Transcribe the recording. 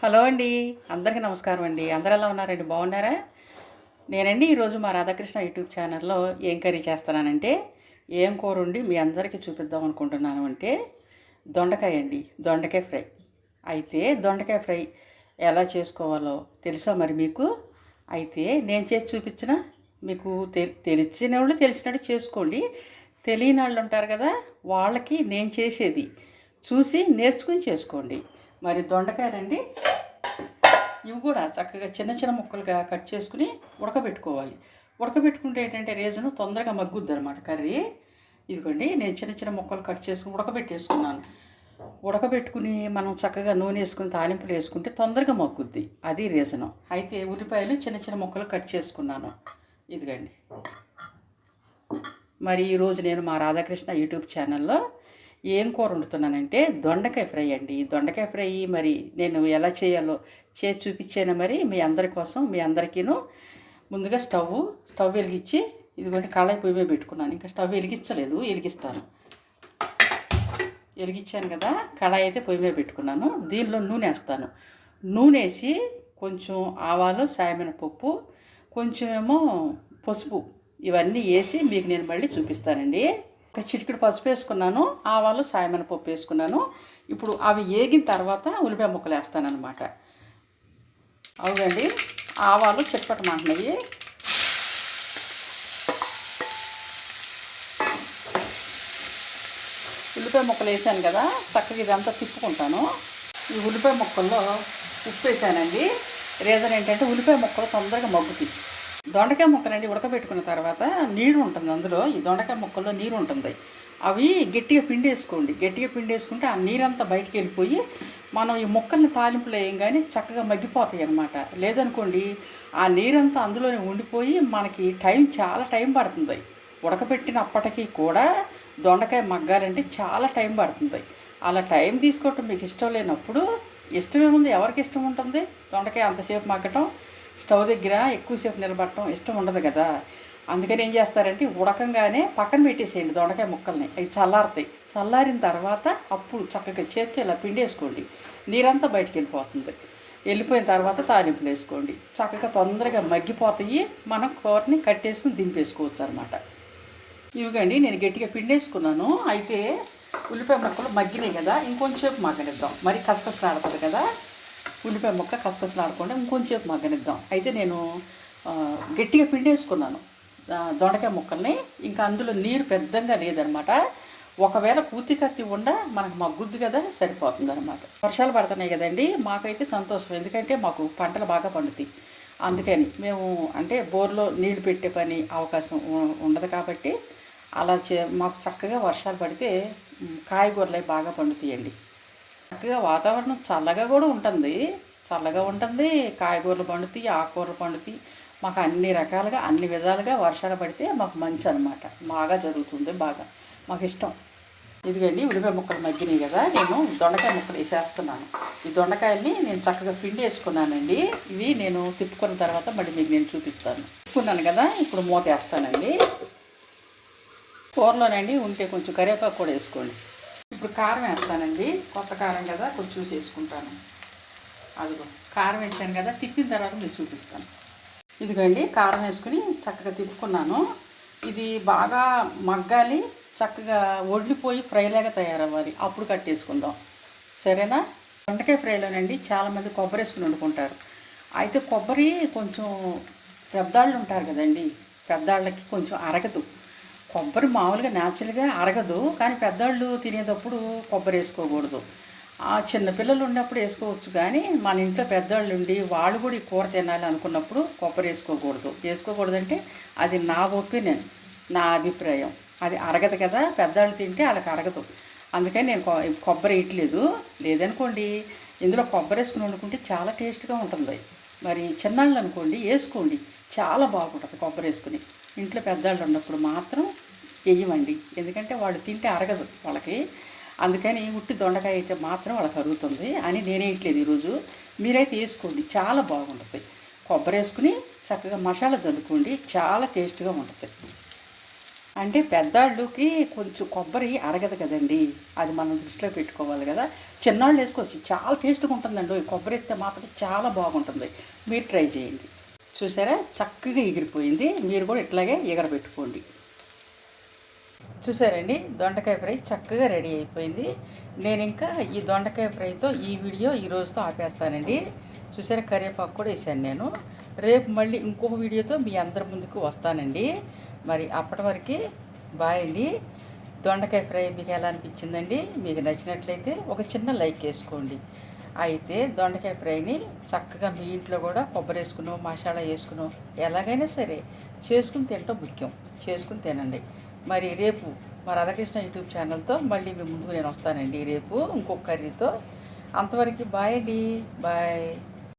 Hello అండి అందరికీ నమస్కారం అండి. అందరు ఎలా ఉన్నారండి? బాగున్నారా? నేనండి ఈరోజు మా రాధాకృష్ణ యూట్యూబ్ ఛానల్లో ఏం కర్రీ చేస్తున్నానంటే ఏం కూర ఉండి మీ అందరికీ చూపిద్దాం అనుకుంటున్నాను అంటే దొండకాయ అండి దొండకాయ ఫ్రై. అయితే దొండకాయ ఫ్రై ఎలా చేసుకోవాలో తెలుసా మరి మీకు? అయితే నేను చేసి చూపించిన మీకు తె తెలిసిన వాళ్ళు తెలిసినట్టు చేసుకోండి. తెలియని వాళ్ళు ఉంటారు కదా వాళ్ళకి నేను చేసేది. చూసి నేర్చుకుని చేసుకోండి. మరి దొండకాయలండి. ఇవి కూడా చక్కగా చిన్న చిన్న ముక్కలుగా కట్ చేసుకుని ఉడకబెట్టుకోవాలి. ఉడకబెట్టుకుంటే ఏంటంటే రీజను తొందరగా మగ్గుద్ది అనమాట కర్రీ. ఇదిగోండి నేను చిన్న చిన్న ముక్కలు కట్ చేసుకుని ఉడకబెట్టేసుకున్నాను. ఉడకబెట్టుకుని మనం చక్కగా నూనె వేసుకుని తాలింపులు వేసుకుంటే తొందరగా మగ్గుద్ది. అది రీజను. అయితే ఉల్లిపాయలు చిన్న చిన్న ముక్కలు కట్ చేసుకున్నాను. ఇదిగండి. మరి ఈరోజు నేను మా రాధాకృష్ణ యూట్యూబ్ ఛానల్లో ఏం కూర వండుతున్నానంటే దొండకాయ ఫ్రై అండి. దొండకాయ ఫ్రై మరి నేను ఎలా చేయాలో చేసి చూపించాను మరి మీ అందరి కోసం మీ అందరికీను. ముందుగా స్టవ్ స్టవ్ వెలిగించి ఇదిగోండి కళాయి పొయ్యి మీద పెట్టుకున్నాను. ఇంకా స్టవ్ వెలిగించలేదు వెలిగిస్తాను. వెలిగించాను కదా కళాయి అయితే పొయ్యి మీద పెట్టుకున్నాను. దీనిలో నూనె వేస్తాను. నూనె వేసి కొంచెం ఆవాలు సాయమైన పప్పు కొంచెమేమో పసుపు ఇవన్నీ వేసి మీకు నేను మళ్ళీ చూపిస్తానండి. ఒక చిటికెడు పసుపు వేసుకున్నాను ఆవాలు సాయమైన పప్పు వేసుకున్నాను. ఇప్పుడు అవి ఏగిన తర్వాత ఉల్లిపాయ ముక్కలు వేస్తానన్నమాట. అవునండి ఆవాలు చిట్పటమంటున్నాయి ఉల్లిపాయ ముక్కలు వేసాను కదా చక్కగా ఇదంతా తిప్పుకుంటాను. ఈ ఉల్లిపాయ ముక్కల్లో ఉప్పు వేసానండి. రీజన్ ఏంటంటే ఉల్లిపాయ ముక్కలు తొందరగా మగ్గుతాయి. దొండకాయ ముక్కలండి ఉడకబెట్టుకున్న తర్వాత నీరు ఉంటుంది అందులో. ఈ దొండకాయ ముక్కల్లో నీరు ఉంటుంది. అవి గట్టిగా పిండేసుకోండి. గట్టిగా పిండేసుకుంటే ఆ నీరంతా బయటికి వెళ్ళిపోయి మనం ఈ ముక్కల్ని తాలింపులో వేయంగానే చక్కగా మగ్గిపోతాయి అన్నమాట. లేదనుకోండి ఆ నీరంతా అందులోనే ఉండిపోయి మనకి టైం చాలా టైం పడుతుంది. ఉడకబెట్టినప్పటికీ కూడా దొండకాయ మగ్గాలంటే చాలా టైం పడుతుంది. అలా టైం తీసుకోవటం మీకు ఇష్టం లేనప్పుడు ఇష్టమేముంది? ఎవరికి ఇష్టం ఉంటుంది? దొండకాయ అంతసేపు మగ్గటం స్టవ్ దగ్గర ఎక్కువసేపు నిలబడటం ఇష్టం ఉండదు కదా. అందుకని ఏం చేస్తారంటే ఉడకంగానే పక్కన పెట్టేసేయండి దొండకాయ ముక్కల్ని. అవి చల్లారుతాయి. చల్లారిన తర్వాత అప్పుడు చక్కగా చేతితో ఇలా పిండేసుకోండి. నీరంతా బయటికి వెళ్ళిపోతుంది. వెళ్ళిపోయిన తర్వాత తాలింపులు వేసుకోండి. చక్కగా తొందరగా మగ్గిపోతాయి. మనం కూరని కట్టేసుకుని దింపేసుకోవచ్చు అనమాట ఇవ్వండి నేను గట్టిగా పిండేసుకున్నాను. అయితే ఉల్లిపాయ ముక్కలు మగ్గినాయి కదా. ఇంకొంచెంసేపు మగ్గనిద్దాం మరి కసకసలాడుతుంది కదా. ఉల్లిపాయ ముక్క కసకసలాడకుండా ఇంకొంచెంసేపు మగ్గనిద్దాం. అయితే నేను గట్టిగా పిండేసుకున్నాను. దొండకాయ ముక్కల్ని. ఇంకా అందులో నీరు పెద్దగా లేదనమాట. ఒకవేళ పూర్తి కత్తి ఉండ మనకు మగ్గుద్ది కదా సరిపోతుంది అనమాట వర్షాలు పడుతున్నాయి కదండి మాకైతే సంతోషం. ఎందుకంటే మాకు పంటలు బాగా పండుతాయి. అందుకని మేము అంటే బోర్లో నీళ్ళు పెట్టే పని అవకాశం ఉండదు కాబట్టి అలా చే మాకు చక్కగా వర్షాలు పడితే కాయగూరలు అవి బాగా పండుతాయండి. చక్కగా వాతావరణం చల్లగా కూడా ఉంటుంది. చల్లగా ఉంటుంది. కాయగూరలు పండుతాయి ఆకుకూరలు పండుతాయి. మాకు అన్ని రకాలుగా అన్ని విధాలుగా వర్షాలు పడితే మాకు మంచి అనమాట బాగా జరుగుతుంది బాగా. మాకు ఇష్టం. ఇదిగండి ఉల్లిపాయ ముక్కలు మగ్గినాయి కదా నేను దొండకాయ ముక్కలు వేసేస్తున్నాను. ఈ దొండకాయల్ని నేను చక్కగా పిండి వేసుకున్నానండి. ఇవి నేను తిప్పుకున్న తర్వాత మళ్ళీ మీకు నేను చూపిస్తాను. తిప్పుకున్నాను కదా ఇప్పుడు మూత వేస్తానండి. కూరలోనండి ఉంటే కొంచెం కరివేపాకు కూడా వేసుకోండి. ఇప్పుడు కారం వేస్తానండి. కొత్త కారం కదా కొంచెం చూసి వేసుకుంటాను. అదిగో కారం వేసాను కదా తిప్పిన తర్వాత మీరు చూపిస్తాను. ఇదిగోండి కారం వేసుకుని చక్కగా తిప్పుకున్నాను. ఇది బాగా మగ్గాలి చక్కగా ఒడిలిపోయి ఫ్రైలాగా తయారవ్వాలి. అప్పుడు కట్టేసుకుందాం సరేనా? దొండకాయ ఫ్రైలోనండి చాలామంది కొబ్బరి వేసుకుని వండుకుంటారు. అయితే కొబ్బరి కొంచెం పెద్దాళ్ళు ఉంటారు కదండి పెద్దాళ్ళకి కొంచెం అరగదు. కొబ్బరి మామూలుగా న్యాచురల్గా అరగదు కానీ పెద్దవాళ్ళు తినేటప్పుడు కొబ్బరి వేసుకోకూడదు. ఆ చిన్నపిల్లలు ఉన్నప్పుడు వేసుకోవచ్చు కానీ మన ఇంట్లో పెద్దవాళ్ళు ఉండి వాళ్ళు కూడా ఈ కూర తినాలి అనుకున్నప్పుడు కొబ్బరి వేసుకోకూడదు. వేసుకోకూడదంటే అది నా ఒపీనియన్ నా అభిప్రాయం. అది అరగదు కదా పెద్దవాళ్ళు తింటే వాళ్ళకి అరగదు. అందుకని నేను కొ- కొబ్బరి వేయట్లేదు. లేదనుకోండి ఇందులో కొబ్బరి వేసుకుని వండుకుంటే చాలా టేస్ట్గా ఉంటుంది. మరి చిన్నాళ్ళు అనుకోండి వేసుకోండి. చాలా బాగుంటుంది కొబ్బరి వేసుకుని. ఇంట్లో పెద్దవాళ్ళు ఉన్నప్పుడు మాత్రం వేయమండి ఎందుకంటే వాళ్ళు తింటే అరగదు వాళ్ళకి. అందుకని ఉట్టి దొండకాయ అయితే మాత్రం వాళ్ళకి అరుగుతుంది అని నేనేయట్లేదు ఈరోజు. మీరైతే వేసుకోండి చాలా బాగుంటుంది. కొబ్బరి వేసుకుని చక్కగా మసాలా చల్లుకోండి చాలా టేస్ట్గా ఉంటుంది. అంటే పెద్దాళ్ళుకి కొంచెం కొబ్బరి అరగదు కదండి. అది మనం దృష్టిలో పెట్టుకోవాలి కదా. చిన్నాళ్ళు వేసుకోవచ్చు చాలా టేస్ట్గా ఉంటుందండి. ఈ కొబ్బరి ఎత్తే మాత్రం చాలా బాగుంటుంది. మీరు ట్రై చేయండి. చూసారా? చక్కగా ఎగిరిపోయింది. మీరు కూడా ఇట్లాగే ఎగరబెట్టుకోండి. చూసారండి? దొండకాయ ఫ్రై చక్కగా రెడీ అయిపోయింది. నేను ఇంకా ఈ దొండకాయ ఫ్రైతో ఈ వీడియో ఈ రోజుతో ఆపేస్తానండి. చూసారా కరివేపాకు కూడా వేసాను నేను. రేపు మళ్ళీ ఇంకొక వీడియోతో మీ అందరి ముందుకు వస్తానండి. మరి అప్పటి వరకు బాయ్ అండి. దొండకాయ ఫ్రై మీకు ఎలా అనిపించిందండి? మీకు నచ్చినట్లయితే ఒక చిన్న లైక్ వేసుకోండి. అయితే దొండకాయ ఫ్రైని చక్కగా మీ ఇంట్లో కూడా కొబ్బరి వేసుకున్నాం మసాలా వేసుకున్నాం ఎలాగైనా సరే చేసుకుని తినటం ముఖ్యం. చేసుకుని తినండి. మరి రేపు మా రాధాకృష్ణ యూట్యూబ్ ఛానల్తో మళ్ళీ మీ ముందుకు నేను వస్తానండి రేపు ఇంకొక కర్రీతో. అంతవరకు బాయ్ అండి. బాయ్.